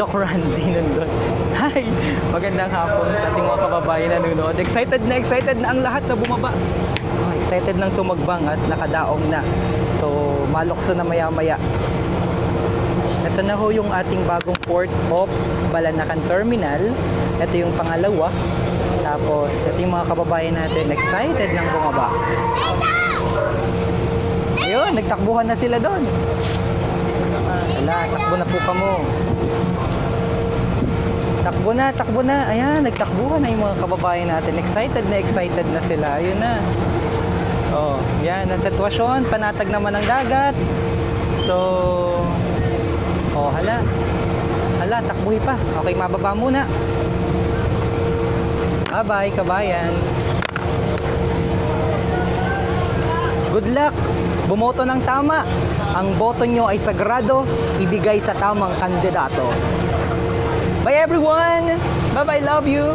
Doc Randy nandun. Hi! Magandang hapon sa ating mga kababayan na nanonood. Excited na excited na ang lahat na bumaba. Oh, excited nang tumagbang at nakadaong na. So, malokso na maya-maya. Ito na ho yung ating bagong port of Balanacan Terminal. Ito yung pangalawa. Tapos, ito yung mga kababayan natin. Excited nang bumaba. Ayun, nagtakbuhan na sila doon. Wala, takbo na po kamo. Takbo na, takbo na. Ayan, nagtakbuhan na yung mga kababayan natin. Excited na excited na sila. Ayun na. Oh, yan ang sitwasyon. Panatag naman ang dagat. So, oh, hala. Hala, takbuhi pa. Okay, mababa muna. Bye-bye, kabayan. Good luck! Bumoto ng tama. Ang boto nyo ay sagrado, ibigay sa tamang kandidato. Bye everyone! Bye-bye, love you!